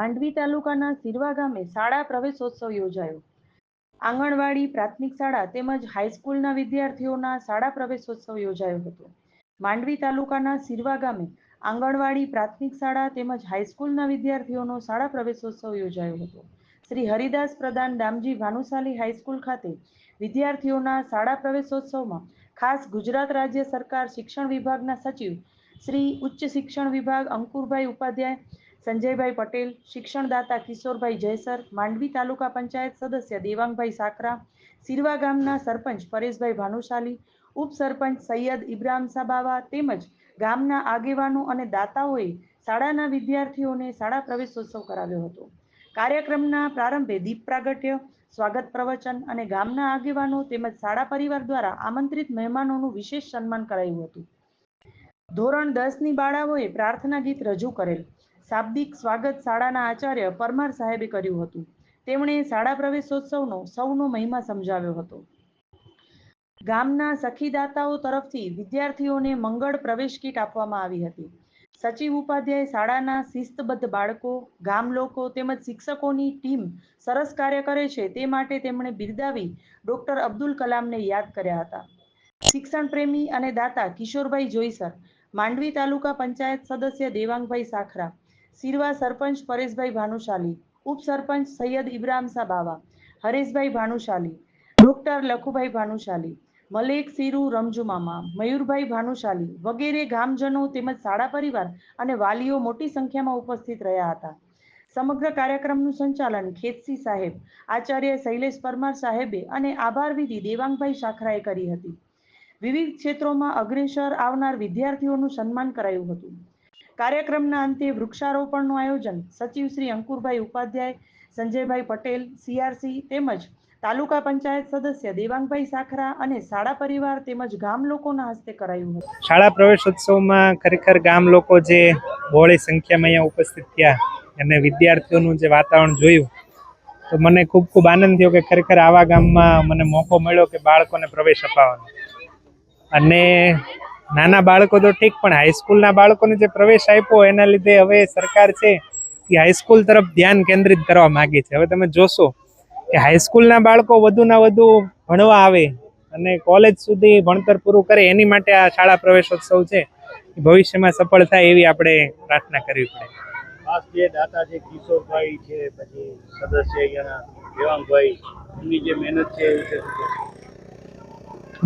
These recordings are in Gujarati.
માંડવી તાલુકાના સિરવા ગામે શાળા પ્રવેશોત્સવ યોજાયો. આંગણવાડી, પ્રાથમિક શાળા તેમજ હાઈસ્કૂલના વિદ્યાર્થીઓના શાળા પ્રવેશોત્સવ યોજાયો હતો. માંડવી તાલુકાના સિરવા ગામે આંગણવાડી, પ્રાથમિક શાળા તેમજ હાઈસ્કૂલના વિદ્યાર્થીઓનો શાળા પ્રવેશોત્સવ યોજાયો હતો. શ્રી હરિદાસ પ્રધાન ડામજી ભાનુશાલી હાઈસ્કૂલ ખાતે વિદ્યાર્થીઓના શાળા પ્રવેશોત્સવમાં ખાસ ગુજરાત રાજ્ય સરકાર શિક્ષણ વિભાગના સચિવ શ્રી ઉચ્ચ શિક્ષણ વિભાગ અંકુરભાઈ ઉપાધ્યાય સંજયભાઈ પટેલ, શિક્ષણદાતા કિશોરભાઈ જયસર, માંડવી તાલુકા પંચાયત સદસ્ય દેવાંગભાઈ સાકરા, સિરવા ગામના સરપંચ પરેશભાઈ ભાનુશાલી ઉપસરપંચ સૈયદ ઇબ્રાહિમ સાબાવા તેમજ ગામના આગેવાનો અને દાતાઓએ શાળાના વિદ્યાર્થીઓને શાળા પ્રવેશોત્સવ કરાવ્યો હતો. કાર્યક્રમના પ્રારંભે દીપ પ્રાગટ્ય, સ્વાગત પ્રવચન અને ગામના આગેવાનો તેમજ શાળા પરિવાર દ્વારા આમંત્રિત મહેમાનોનું વિશેષ સન્માન કરાયું હતું. ધોરણ દસની બાળાઓએ પ્રાર્થના ગીત રજૂ કરેલ. શાબ્દિક સ્વાગત શાળાના આચાર્ય પરમાર સાહેબે કર્યું હતું. તેમણે શાળા પ્રવેશોત્સવનો સૌનો મહિમા સમજાવ્યો હતો. ગામના સખીદાતાઓ તરફથી વિદ્યાર્થીઓને મંગળ પ્રવેશ કીટ આપવામાં આવી હતી. સચિવ ઉપાધ્યાય શાળાના શિસ્તબદ્ધ બાળકો, ગામ લોકો તેમજ શિક્ષકોની ટીમ સરસ કાર્ય કરે છે તે માટે તેમણે બિરદાવી ડોક્ટર અબ્દુલ કલામને યાદ કર્યા હતા. શિક્ષણ પ્રેમી અને દાતા કિશોરભાઈ જોઈસર, માંડવી તાલુકા પંચાયત સદસ્ય દેવાંગભાઈ સાખરા સિરવા સરપંચ પરેશભાઈ ભાનુશાલી ઉપસરપંચ સૈયદ ઇબ્રાહિમ બાવા, હરેશભાઈ ભાનુશાલી, ડોક્ટર લખુભાઈ ભાનુશાલી, મલેક સિરુ રમજુમામા મયુરભાઈ ભાનુશાલી વગેરે ગામજનો તેમજ શાળા પરિવાર અને વાલીઓ મોટી સંખ્યામાં ઉપસ્થિત રહ્યા હતા. સમગ્ર કાર્યક્રમનું સંચાલન ખેતસી સાહેબ, આચાર્ય શૈલેષ પરમાર સાહેબે અને આભાર વિધિ દેવાંગભાઈ શાખરાએ કરી હતી. વિવિધ ક્ષેત્રોમાં અગ્રેસર આવનાર વિદ્યાર્થીઓનું સન્માન કરાયું હતું. કાર્યક્રમના અંતે વૃક્ષારોપણનું આયોજન સચિવ શ્રી અંકુરભાઈ ઉપાધ્યાય, સંજયભાઈ પટેલ સીઆરસી તેમજ તાલુકા પંચાયત સદસ્ય દેવાંગભાઈ સાખરા અને શાળા પરિવાર તેમજ ગામ લોકોના હસ્તે કરાયું હતું. શાળા પ્રવેશોત્સવમાં ખરેખર ગામ લોકો જે બહોળી સંખ્યામાં અહીંયા ઉપસ્થિત થયા અને વિદ્યાર્થીઓનું જે વાતાવરણ જોયું, તો મને ખૂબ ખૂબ આનંદ થયો કે ખરેખર આવા ગામમાં મને મોકો મળ્યો કે બાળકોને પ્રવેશ અપાવવાનો. અને નાના બાળકો તો ઠીક, પણ હાઈસ્કૂલના બાળકોને જે પ્રવેશ આપ્યો એના લીધે હવે સરકાર છે એ હાઈસ્કૂલ તરફ ધ્યાન કેન્દ્રિત કરવા માગે છે. હવે તમે જોશો કે હાઈસ્કૂલના બાળકો વધુના વધુ ભણવા આવે અને કોલેજ સુધી ભણતર પૂરું કરે એની માટે આ શાળા પ્રવેશોત્સવ છે. ભવિષ્યમાં સફળ થાય એવી આપણે પ્રાર્થના કરવી પડે. કિશોરભાઈ છે, પછી સદસ્ય મહેનત છે એ?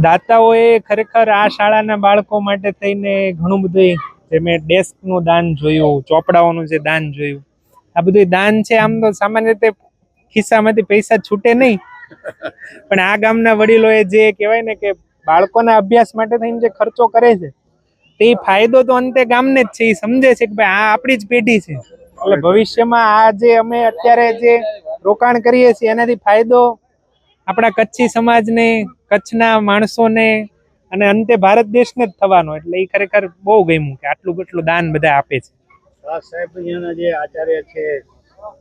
દાતાઓએ ખરેખર આ શાળાના બાળકો માટે થઈને ઘણું બધું જે મેં ડેસ્કનું દાન જોયું, ચોપડાઓનું જે દાન જોયું, આ બધું દાન છે આમ તો સામાન્ય રીતે ખિસ્સામાંથી પૈસા છૂટે નહીં. પણ આ ગામના વડીલોએ જે કહેવાય ને કે બાળકોના અભ્યાસ માટે થઈને જે ખર્ચો કરે છે, તે ફાયદો તો અંતે ગામને જ છે, એ સમજે છે કે ભાઈ આ આપણી જ પેઢી છે. એટલે ભવિષ્યમાં આ જે અમે અત્યારે જે રોકાણ કરીએ છીએ, એનાથી ફાયદો આપણા કચ્છી સમાજને કચ્છના માણસોને અને અંતે ભારત દેશને જ થવાનો. એટલે એ ખરેખર બહુ ગમ્યું કે આટલું કેટલું દાન બધા આપે છે. સાહેબ અહીંયાના જે આચાર્ય છે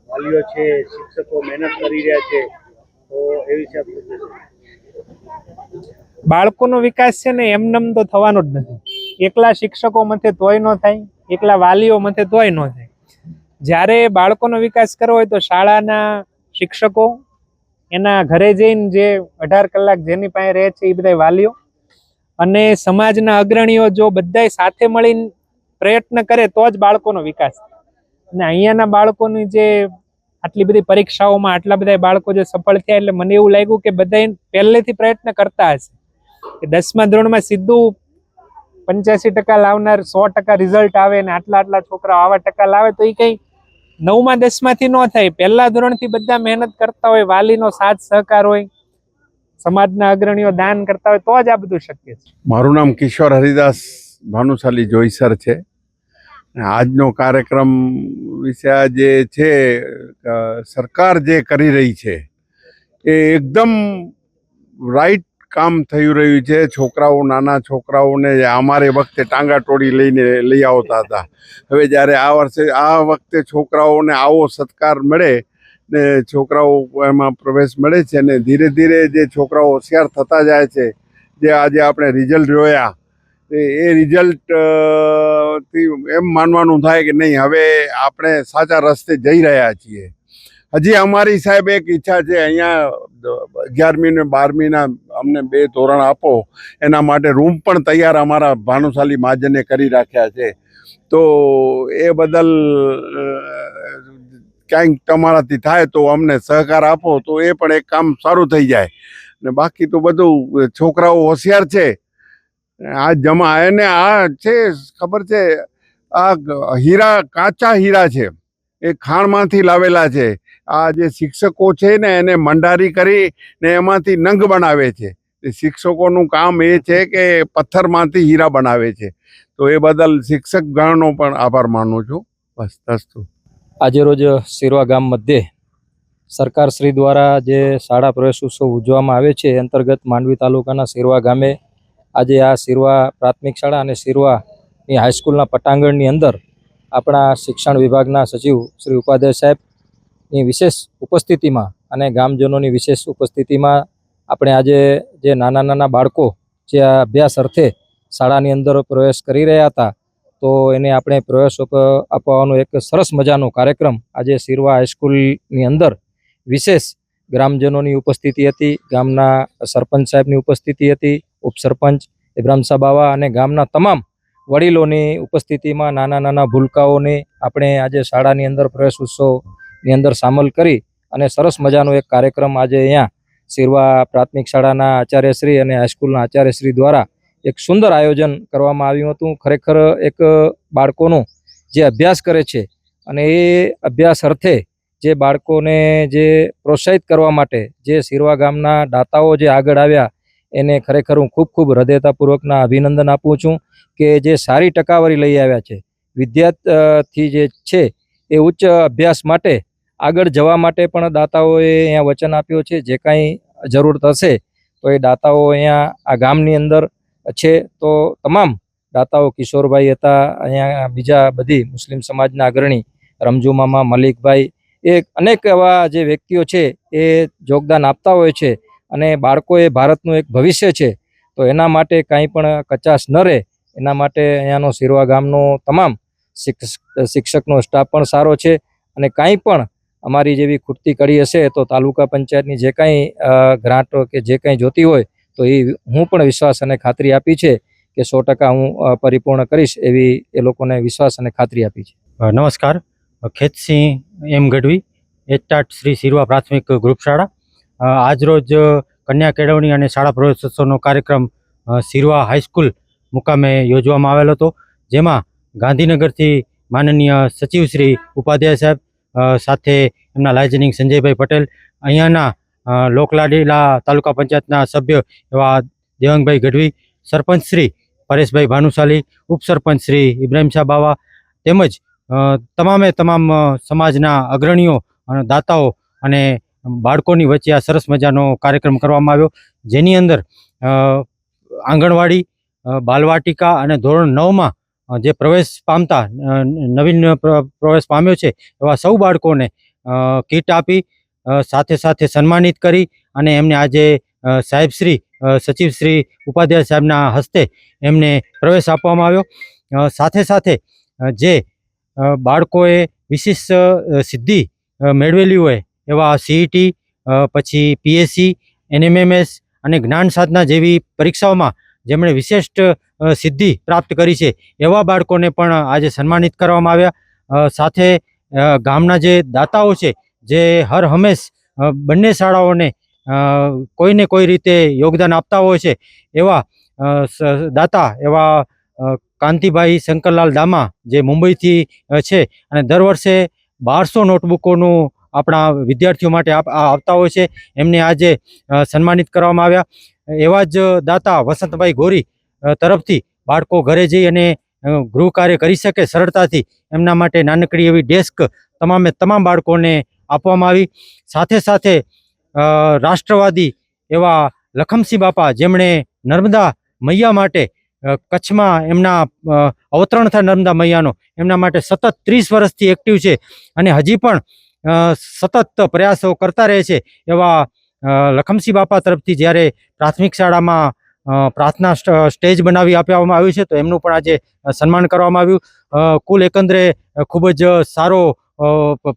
વાલીઓ છે શિક્ષકો મહેનત કરી રહ્યા છે તો એ વિશે? બાળકોનો વિકાસ છે ને એમનેમ તો થવાનો જ નથી. એકલા શિક્ષકો મથે તોય ન થાય એકલા વાલીઓ મથે તોય ન થાય. જ્યારે બાળકોનો વિકાસ કરવો હોય તો શાળાના શિક્ષકો એના ઘરે જઈને જે અઢાર કલાક જેની પાસે રહે છે એ બધા વાલીઓ અને સમાજના અગ્રણીઓ જો બધાય સાથે મળીને પ્રયત્ન કરે તો જ બાળકોનો વિકાસ અને અહીંયાના બાળકોની જે આટલી બધી પરીક્ષાઓમાં આટલા બધા બાળકો જે સફળ થયા એટલે મને એવું લાગ્યું કે બધા પહેલેથી પ્રયત્ન કરતા હશે. કે દસમા ધોરણમાં સીધું પંચ્યાસી ટકા લાવનાર સો ટકા રિઝલ્ટ આવે ને આટલા આટલા છોકરાઓ આવા ટકા લાવે તો એ કંઈ નવમા, દસમાંથી ન થાય. પહેલા ધોરણથી બધા મહેનત કરતા હોય, વાલીનો સાથ, સહકાર હોય, સમાજના અગ્રણીઓ દાન કરતા હોય, તો જ આ બધું શક્ય છે. મારું નામ કિશોર હરિદાસ ભાનુશાલી જોઈસર છે. આજનો કાર્યક્રમ વિશે આ જે છે સરકાર જે કરી રહી છે, એ એકદમ રાઈટ કામ થઈ રહ્યું છે. છોકરાઓ, નાના છોકરાઓને અમારે વખતે ટાંગા ટોળી લઈને લઈ આવતા હતા. હવે જ્યારે આ વર્ષે, આ વખતે છોકરાઓને આવો સત્કાર મળે ને છોકરાઓ એમાં પ્રવેશ મળે છે ને ધીરે ધીરે જે છોકરાઓ હોશિયાર થતા જાય છે, જે આજે આપણે રિઝલ્ટ જોયા, એ રિઝલ્ટથી એમ માનવાનું થાય કે નહીં, હવે આપણે સાચા રસ્તે જઈ રહ્યા છીએ. હજી અમારી સાહેબ એક ઈચ્છા છે, અહીંયા અગિયારમી ને બારમીના અમને બે ધોરણ આપો, એના માટે રૂમ પણ તૈયાર અમારા ભાનુશાલી મહાજને કરી રાખ્યા છે. તો એ બદલ ક્યાંક તમારાથી થાય તો અમને સહકાર આપો, તો એ પણ એક કામ સારું થઈ જાય. ને બાકી તો બધું છોકરાઓ હોશિયાર છે. આ જમા, એને આ છે, ખબર છે, આ હીરા, કાચા હીરા છે. એ ખાણમાંથી લાવેલા છે. આ જે શિક્ષકો છે ને એને મંડારી કરી ને એમાંથી નંગ બનાવે છે. શિક્ષકોનું કામ એ છે કે પથ્થરમાંથી હીરા બનાવે છે. તો એ બદલ શિક્ષક ગણનો પણ આભાર માનું છું. બસ દસ્તુ આજે રોજ સિરવા ગામ મધ્યે સરકાર શ્રી દ્વારા જે શાળા પ્રવેશ ઉત્સવ ઉજવવામાં આવે છે અંતર્ગત માંડવી તાલુકાના સિરવા ગામે આજે આ સિરવા પ્રાથમિક શાળા અને સિરવાની હાઈસ્કૂલના પટાંગણની અંદર આપણા શિક્ષણ વિભાગના સચિવ શ્રી ઉપાધ્યાય સાહેબની વિશેષ ઉપસ્થિતિમાં અને ગામજનોની વિશેષ ઉપસ્થિતિમાં આપણે આજે જે નાના નાના બાળકો જે આ અભ્યાસ અર્થે શાળાની અંદર પ્રવેશ કરી રહ્યા હતા, તો એને આપણે પ્રવેશ આપવાનો એક સરસ મજાનો કાર્યક્રમ આજે સિરવા હાઈસ્કૂલની અંદર વિશેષ ગ્રામજનોની ઉપસ્થિતિ હતી, ગામના સરપંચ સાહેબની ઉપસ્થિતિ હતી, ઉપસરપંચ ઇબ્રાહિમ સાહેબ બાવા અને ગામના તમામ વડીલોની ઉપસ્થિતિમાં નાના નાના ભૂલકાઓને આપણે આજે શાળાની અંદર પ્રવેશ ઉત્સવની અંદર સામેલ કરી અને સરસ મજાનો એક કાર્યક્રમ આજે અહીંયા સિરવા પ્રાથમિક શાળાના આચાર્યશ્રી અને હાઈસ્કૂલના આચાર્યશ્રી દ્વારા એક સુંદર આયોજન કરવામાં આવ્યું હતું. ખરેખર એક બાળકોનું જે અભ્યાસ કરે છે અને એ અભ્યાસ અર્થે જે બાળકોને જે પ્રોત્સાહિત કરવા માટે જે સિરવા ગામના દાતાઓ જે આગળ આવ્યા, એને ખરેખર હું ખૂબ ખૂબ હૃદયતાપૂર્વકના અભિનંદન આપું છું કે જે સારી ટકાવારી લઈ આવ્યા છે. વિદ્યાર્થી જે છે એ ઉચ્ચ અભ્યાસ માટે આગળ જવા માટે પણ દાતાઓએ અહીંયા વચન આપ્યું છે. જે કાંઈ જરૂર હશે તો એ દાતાઓ અહીંયા આ ગામની અંદર છે. તો તમામ દાતાઓ કિશોરભાઈ હતા, અહીંયા બીજા બધી મુસ્લિમ સમાજના અગ્રણી રમજુ મલિકભાઈ, એ અનેક એવા જે વ્યક્તિઓ છે એ યોગદાન આપતા હોય છે અને બાળકો એ ભારતનું એક ભવિષ્ય છે. તો એના માટે કાંઈ પણ કચાશ ન રહે. એના માટે અહીંયાનો સિરવા ગામનો તમામ શિક્ષકનો સ્ટાફ પણ સારો છે અને કાંઈ પણ અમારી જેવી ખૂટતી કડી હશે તો તાલુકા પંચાયતની જે કાંઈ ગ્રાન્ટ કે જે કાંઈ જોતી હોય, તો એ હું પણ વિશ્વાસ અને ખાતરી આપી છે કે સો ટકા હું પરિપૂર્ણ કરીશ એવી એ લોકોને વિશ્વાસ અને ખાતરી આપી છે. નમસ્કાર. ખેતસિંહ એમ ગઢવી, એચટાટ શ્રી સિરવા પ્રાથમિક ગ્રુપ શાળા આજરોજ કન્યા કેળવણી અને શાળા પ્રવેશોત્સવનો કાર્યક્રમ શિરવા હાઈસ્કૂલ મુકામે યોજવામાં આવેલો હતો, જેમાં ગાંધીનગરથી માનનીય સચિવ શ્રી ઉપાધ્યાય સાહેબ સાથે એમના લાઇઝનિંગ સંજયભાઈ પટેલ, અહીંયાના લોકલાડીલા તાલુકા પંચાયતના સભ્ય એવા દેવંગભાઈ ગઢવી, સરપંચ શ્રી પરેશભાઈ ભાનુશાલી, ઉપસરપંચ શ્રી ઇબ્રાહિમ શાહ બાવા તેમજ તમામે તમામ સમાજના અગ્રણીઓ અને દાતાઓ અને બાળકોની વચ્ચે આ સરસ મજાનો કાર્યક્રમ કરવામાં આવ્યો, જેની અંદર આંગણવાડી બાલવાટિકા અને ધોરણ નવમાં જે પ્રવેશ પામતા નવીન પ્ર- પ્રવેશ પામ્યો છે, એવા સૌ બાળકોને કીટ આપી સાથે સાથે સન્માનિત કરી અને એમને આજે સાહેબશ્રી સચિવશ્રી ઉપાધ્યાય સાહેબના હસ્તે એમને પ્રવેશ આપવામાં આવ્યો. સાથે સાથે જે બાળકોએ વિશિષ્ટ સિદ્ધિ મેળવેલી હોય, એવા સીઈટી પછી પીએસસી એનએમએમએસ અને જ્ઞાન સાધના જેવી પરીક્ષાઓમાં જેમણે વિશિષ્ટ સિદ્ધિ પ્રાપ્ત કરી છે, એવા બાળકોને પણ આજે સન્માનિત કરવામાં આવ્યા. સાથે ગામના જે દાતાઓ છે, જે હર હંમેશ બંને શાળાઓને કોઈને કોઈ રીતે યોગદાન આપતા હોય છે, એવા દાતા, એવા કાંતિભાઈ શંકરલાલ દામા જે મુંબઈથી છે અને દર વર્ષે બારસો નોટબુકોનું આપણા વિદ્યાર્થીઓ માટે આપતા હોય છે. એમને આજે સન્માનિત કરવામાં આવ્યા. એવા જ દાતા વસંતભાઈ ગોરી તરફથી બાળકો ઘરે જઈ અને ગૃહ કાર્ય કરી શકે સરળતાથી. એમના માટે નાનકડી એવી ડેસ્ક તમામે તમામ બાળકોને આપવામાં આવી. સાથે સાથે રાષ્ટ્રવાદી એવા લખમસિંહ બાપા જેમણે નર્મદા મૈયા માટે કચ્છમાં એમના અવતરણ થાય નર્મદા મૈયાનો, એમના માટે સતત ત્રીસ વર્ષથી એક્ટિવ છે. અને હજી પણ સતત પ્રયાસો કરતા રહે છે એવા લખમસિંહ બાપા તરફથી જ્યારે પ્રાથમિક શાળામાં પ્રાર્થના સ્ટેજ બનાવી આપવામાં આવ્યું છે, તો એમનું પણ આજે સન્માન કરવામાં આવ્યું. કુલ એકંદરે ખૂબ જ સારો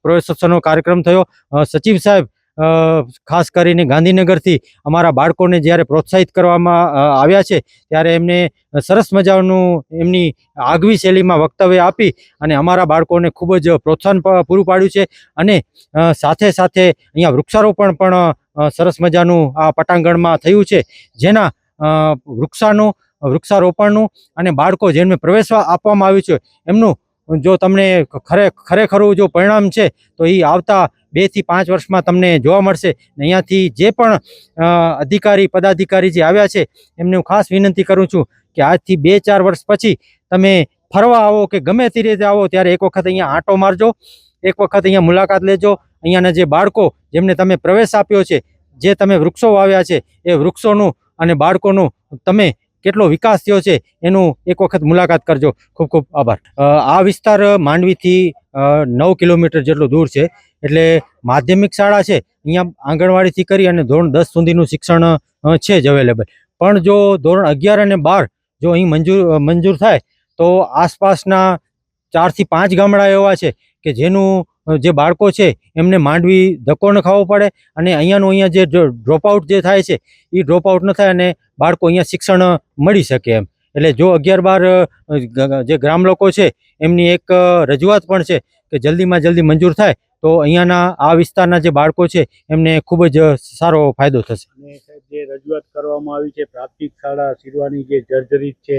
પ્રવેશોત્સવનો કાર્યક્રમ થયો. સચિવ સાહેબ ખાસ કરીને ગાંધીનગરથી અમારા બાળકોને જ્યારે પ્રોત્સાહિત કરવામાં આવ્યા છે, ત્યારે એમને સરસ મજાનું એમની આગવી શૈલીમાં વક્તવ્ય આપી અને અમારા બાળકોને ખૂબ જ પ્રોત્સાહન પૂરું પાડ્યું છે અને સાથે સાથે અહીંયા વૃક્ષારોપણ પણ સરસ મજાનું આ પટાંગણમાં થયું છે, જેના વૃક્ષાનું, વૃક્ષારોપણનું અને બાળકો જેમને પ્રવેશવા આપવામાં આવ્યું છે, એમનું જો તમને ખરે, ખરેખરું જો પરિણામ છે, તો એ આવતા બેથી પાંચ વર્ષમાં તમને જોવા મળશે. અહીંયાથી જે પણ અધિકારી, પદાધિકારી જે આવ્યા છે, એમને હું ખાસ વિનંતી કરું છું કે આજથી બે ચાર વર્ષ પછી તમે ફરવા આવો કે ગમે તે રીતે આવો, ત્યારે એક વખત અહીંયા આંટો મારજો, એક વખત અહીંયા મુલાકાત લેજો. અહીંયાના જે બાળકો જેમને તમે પ્રવેશ આપ્યો છે, જે તમે વૃક્ષો વાવ્યા છે, એ વૃક્ષોનું અને બાળકોનું તમે કેટલો વિકાસ થયો છે, એનું એક વખત મુલાકાત કરજો. ખૂબ ખૂબ આભાર. આ વિસ્તાર માંડવીથી નવ કિલોમીટર જેટલો દૂર છે. એટલે માધ્યમિક શાળા છે, અહીંયા આંગણવાડીથી કરી અને ધોરણ દસ સુધીનું શિક્ષણ છે જ અવેલેબલ પણ જો ધોરણ અગિયાર અને બાર જો અહીં મંજૂર મંજૂર થાય, તો આસપાસના ચારથી પાંચ ગામડા એવા છે કે જેનું જે બાળકો છે, એમને માંડવી ધક્કો ન ખાવો પડે અને અહીંયાનું અહીંયા જે ડ્રોપ આઉટ જે થાય છે એ ડ્રોપ આઉટ ન થાય અને બાળકો અહીંયા શિક્ષણ મળી શકે એમ. એટલે જો અગિયાર બાર જે ગ્રામ લોકો છે, એમની એક રજૂઆત પણ છે કે જલ્દીમાં જલ્દી મંજૂર થાય, તો અહીંયાના, આ વિસ્તારના જે બાળકો છે, એમને ખૂબ જ સારો ફાયદો થશે. જે રજૂઆત કરવામાં આવી છે, પ્રાથમિક શાળા શીરવાની જે જર્જરિત છે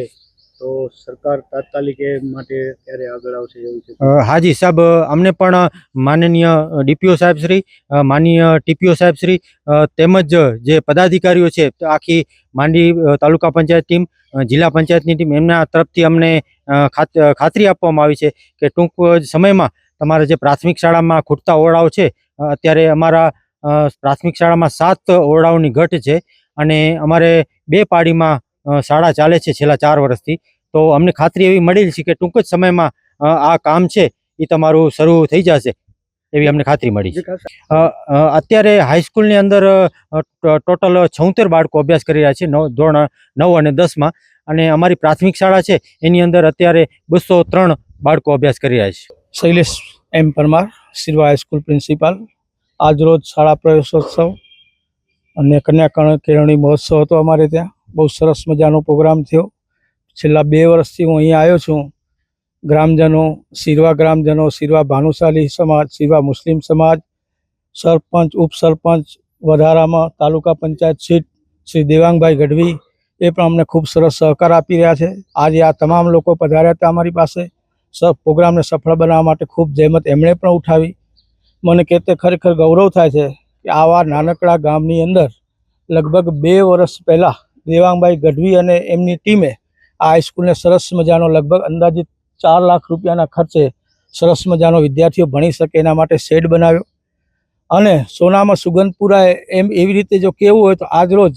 તો સરકાર તાત્કાલિક માટે ક્યારે આગળ આવશે એવું છે? હાજી સાહેબ અમને પણ માનનીય ડીપીઓ સાહેબ શ્રી માનનીય ટીપીઓ સાહેબ શ્રી તેમજ જે પદાધિકારીઓ છે આખી માંડી તાલુકા પંચાયત ટીમ જિલ્લા પંચાયતની ટીમ, એમના તરફથી અમને ખાતરી આપવામાં આવી છે કે ટૂંક સમયમાં તમારા જે પ્રાથમિક શાળામાં ખૂટતા ઓરડાઓ છે અત્યારે અમારા પ્રાથમિક શાળામાં સાત ઓરડાઓની ઘટ છે અને અમારે બે પાડીમાં શાળા ચાલે છે છેલ્લા ચાર વર્ષથી. તો અમને ખાતરી એવી મળેલી છે કે ટૂંક જ સમયમાં આ કામ છે એ તમારું શરૂ થઈ જશે, એવી અમને ખાતરી મળી છે. અત્યારે હાઈસ્કૂલની અંદર ટોટલ છોતેર બાળકો અભ્યાસ કરી રહ્યા છે, નવ, ધોરણ નવ અને દસમાં. અને અમારી પ્રાથમિક શાળા છે, એની અંદર અત્યારે બસો ત્રણ બાળકો અભ્યાસ કરી રહ્યા છે. Shailesh M Parmar Sirva high school principal આજરોજ શાળા પ્રવેશોત્સવ અને કન્યા કેળવણી મહોત્સવ હતો અમારે ત્યાં. બહુ સરસ મજાનો પ્રોગ્રામ થયો. છેલ્લા બે વર્ષથી હું અહીંયા આવ્યો છું. ગ્રામજનો સિરવા ગ્રામજનો સિરવા ભાનુશાલી સમાજ સિરવા મુસ્લિમ સમાજ, સરપંચ, ઉપસરપંચ, વધારામાં તાલુકા પંચાયત સીટ, શ્રી દેવાંગભાઈ ગઢવી, એ પણ અમને ખૂબ સરસ સહકાર આપી રહ્યા છે. આજે આ તમામ લોકો પધાર્યા હતા અમારી પાસે. પ્રોગ્રામને સફળ બનાવવા માટે ખૂબ જહેમત એમણે પણ ઉઠાવી. મને કહેતે ખરેખર ગૌરવ થાય છે કે આવા નાનકડા ગામની અંદર લગભગ બે વર્ષ પહેલાં દેવાંગભાઈ ગઢવી અને એમની ટીમે આ હાઈસ્કૂલને સરસ મજાનો લગભગ અંદાજિત ચાર લાખ રૂપિયાના ખર્ચે સરસ મજાનો વિદ્યાર્થીઓ ભણી શકે એના માટે શેડ બનાવ્યો. અને સોનામાં સુગંધપુરાએ એમ એવી રીતે જો કહેવું હોય તો આજરોજ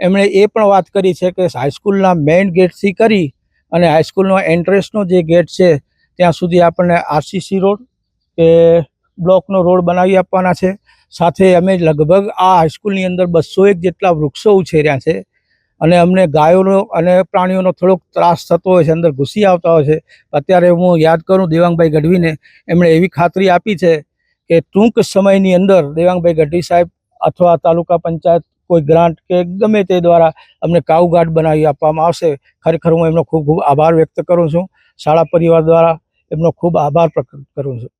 એમણે એ પણ વાત કરી છે કે હાઈસ્કૂલના મેઇન ગેટથી કરી અને હાઈસ્કૂલનો એન્ટ્રન્સનો જે ગેટ છે ત્યાં સુધી આપણને આરસીસી રોડ કે બ્લોકનો રોડ બનાવી આપવાના છે. સાથે અમે લગભગ આ હાઈસ્કૂલની અંદર બસો એક જેટલા વૃક્ષો ઉછેર્યા છે. અને અમને ગાયોનો અને પ્રાણીઓનો થોડોક ત્રાસ થતો હોય છે, અંદર ઘૂસી આવતા હોય છે. અત્યારે હું યાદ કરું દેવાંગભાઈ ગઢવીને, એમણે એવી ખાતરી આપી છે કે ટૂંક સમયની અંદર દેવાંગભાઈ ગઢવી સાહેબ અથવા તાલુકા પંચાયત કોઈ ગ્રાન્ટ કે ગમે તે દ્વારા અમને કાઉ બનાવી આપવામાં આવશે. ખરેખર હું એમનો ખૂબ ખૂબ આભાર વ્યક્ત કરું છું. શાળા પરિવાર દ્વારા એમનો ખૂબ આભાર પ્રકટ કરું છું.